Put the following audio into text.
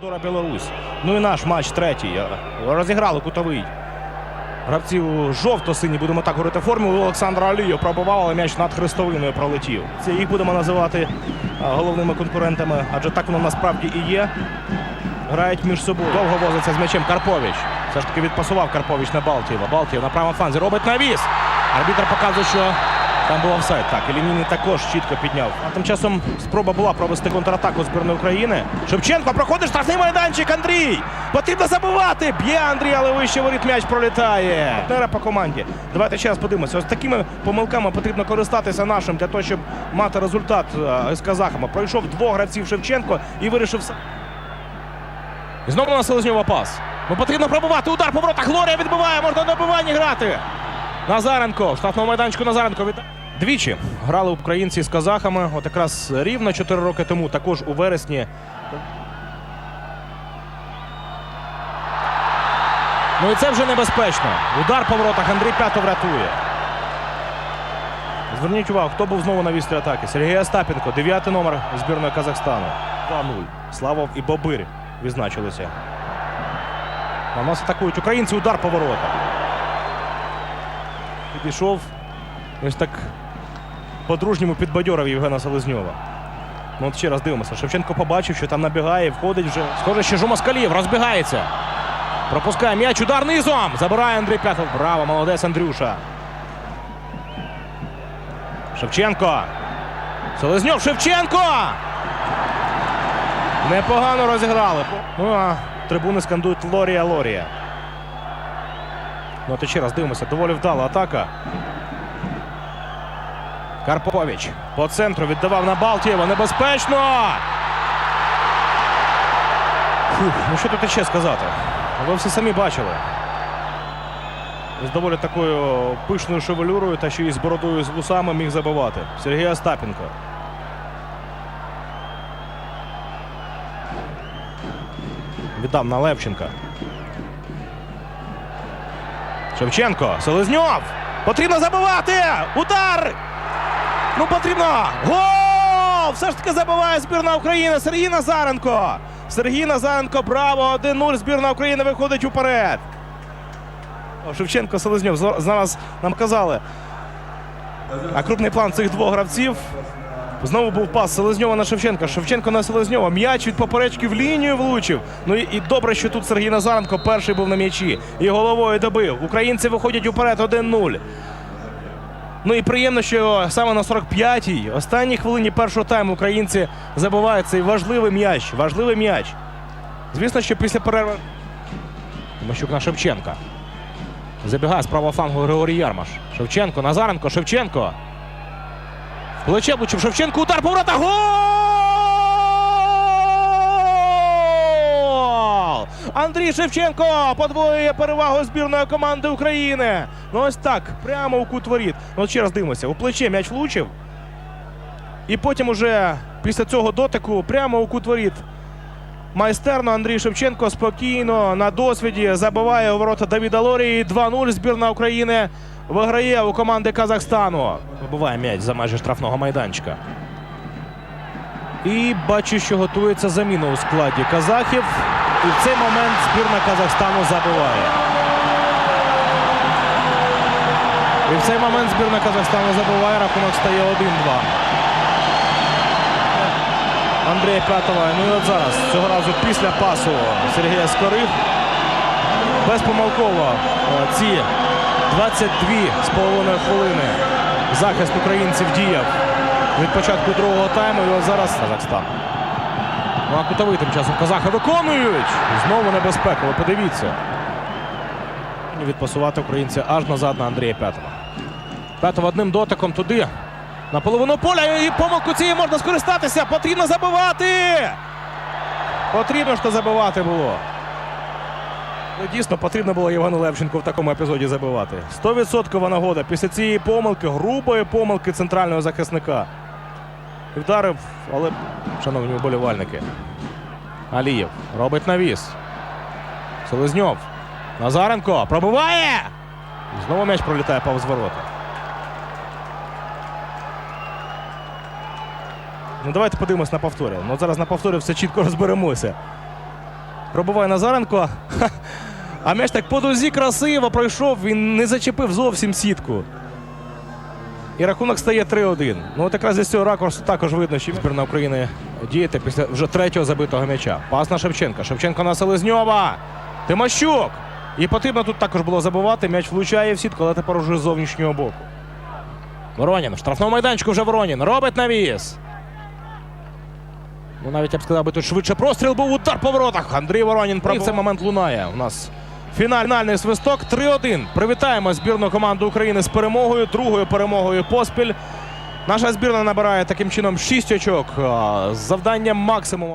Дора Білорусь. Ну і наш матч третій. Розіграли кутовий. Гравці у жовто-синій, будемо так говорити, формі. У Олександра Алію пробував, але м'яч над хрестовиною пролетів. Це їх будемо називати головними конкурентами, адже так воно насправді і є. Грають між собою. Довго возиться з м'ячем Карпович. Все ж таки відпасував Карпович на Балтієва. Балтієв на правому фланзі робить навіс. Арбітр показує, що там був офсайд. Так, Еліміні також чітко підняв. А тим часом спроба була провести контратаку збірної України. Шевченко проходить штрафний майданчик. Андрій! Потрібно забивати! Б'є Андрій, але вище воріт м'яч пролітає. Партнера по команді. Давайте ще раз подивимося. Ось такими помилками потрібно користатися нашим для того, щоб мати результат е, з казахами. Пройшов двох гравців Шевченко і вирішив. І знову на Селезньова пас. Ну потрібно пробувати. Удар по воротах. Глорія відбиває. Можна на добиванні грати. Назаренко. В майданчику Назаренко. Від... Двічі грали українці з казахами. От якраз рівно 4 роки тому, також у вересні. Ну і це вже небезпечно. Удар по воротах. Андрій П'ятов рятує. Зверніть увагу, хто був знову на вістрі атаки. Сергій Остапенко, дев'ятий номер збірної Казахстану. 2-0. Славов і Бобир відзначилися. На нас атакують українці. Удар по воротах. Підійшов. Ось так по-дружньому підбадьорив Євгена Селезньова. Ну от ще раз дивимося. Шевченко побачив, що там набігає, входить вже. Схоже, що Жумаскалієв розбігається. Пропускає м'яч. Удар низом. Забирає Андрій П'ятов. Браво, молодець Андрюша. Шевченко. Селезньов Шевченко. Непогано розіграли. Ну а трибуни скандують Лорія Лорія. Ну, от ще раз дивимося. Доволі вдала атака. Карпович по центру віддавав на Балтієва. Небезпечно. Фух, ну що тут ще сказати? Ви всі самі бачили. З доволі такою пишною шевелюрою та ще й з бородою з вусами міг забивати. Сергій Остапенко. Віддав на Левченка. Шевченко. Селезньов. Потрібно забивати! Удар! Ну потрібно! Гол! Все ж таки забиває збірна України. Сергій Назаренко. Сергій Назаренко. Браво! 1-0. Збірна України виходить уперед. Шевченко Селезньов. Зараз нам казали. А крупний план цих двох гравців. Знову був пас Селезньова на Шевченка. Шевченко на Селезньова. М'яч від поперечки в лінію влучив. Ну і, і добре, що тут Сергій Назаренко перший був на м'ячі. І головою добив. Українці виходять уперед 1-0. Ну і приємно, що саме на 45-й, останній хвилині першого тайму українці забувають цей важливий м'яч. Важливий м'яч. Звісно, що після перерви. Тимощук на Шевченка. Забігає з правого флангу Григорій Ярмаш. Шевченко, Назаренко, Шевченко. Плече влучив Шевченко. Удар поворота. Гол! Андрій Шевченко подвоює перевагу збірної команди України. Ну ось так, прямо у кут воріт. Ну ще раз дивимося. У плече м'яч влучив. І потім уже після цього дотику прямо у кут воріт. Майстерно Андрій Шевченко спокійно на досвіді забиває у ворота Давіда Лорії. 2-0 збірна України виграє у команди Казахстану. Вибиває м'яч за майже штрафного майданчика. І бачу, що готується заміна у складі казахів. І в цей момент збірна Казахстану забиває. І в цей момент збірна Казахстану забиває. Рахунок стає 1-2. Андрія П'ятова. Ну і от зараз, цього разу після пасу Сергія Скорих. Безпомилково е, ці 22 з половиною хвилини захист українців діяв від початку другого тайму. І от зараз Казахстан. Ну а кутовий тим часом казахи виконують. Знову небезпека. Ви подивіться. Відпасувати українці аж назад на Андрія П'ятова. П'ятов одним дотиком туди. На половину поля і помилку цієї можна скористатися. Потрібно забивати. Потрібно що забивати було. Ну, Дійсно, потрібно було Євгену Левченку в такому епізоді забивати. 100% нагода після цієї помилки, грубої помилки центрального захисника. Вдарив, але, шановні вболівальники. Алієв робить навіс. Селезньов. Назаренко пробиває. Знову м'яч пролітає повз ворота. Ну давайте подивимось на повторі. Ну зараз на повторі все чітко розберемося. Пробуває Назаренко. А м'яч так по дузі красиво пройшов, він не зачепив зовсім сітку. І рахунок стає 3-1. Ну от якраз із цього ракурсу також видно, що збірна України діяти після вже третього забитого м'яча. Пас на Шевченка. Шевченко на Селезньова. Тимощук. І потрібно тут також було забивати. М'яч влучає в сітку, але тепер уже з зовнішнього боку. Воронін. В штрафному майданчику вже Воронін. Робить навіс. Ну, навіть я б сказав, би тут швидше простріл був удар по воротах. Андрій Воронін пробив. Цей момент лунає. У нас фінальний свисток 3-1. Привітаємо збірну команду України з перемогою, другою перемогою поспіль. Наша збірна набирає таким чином 6 очок. з Завданням максимуму.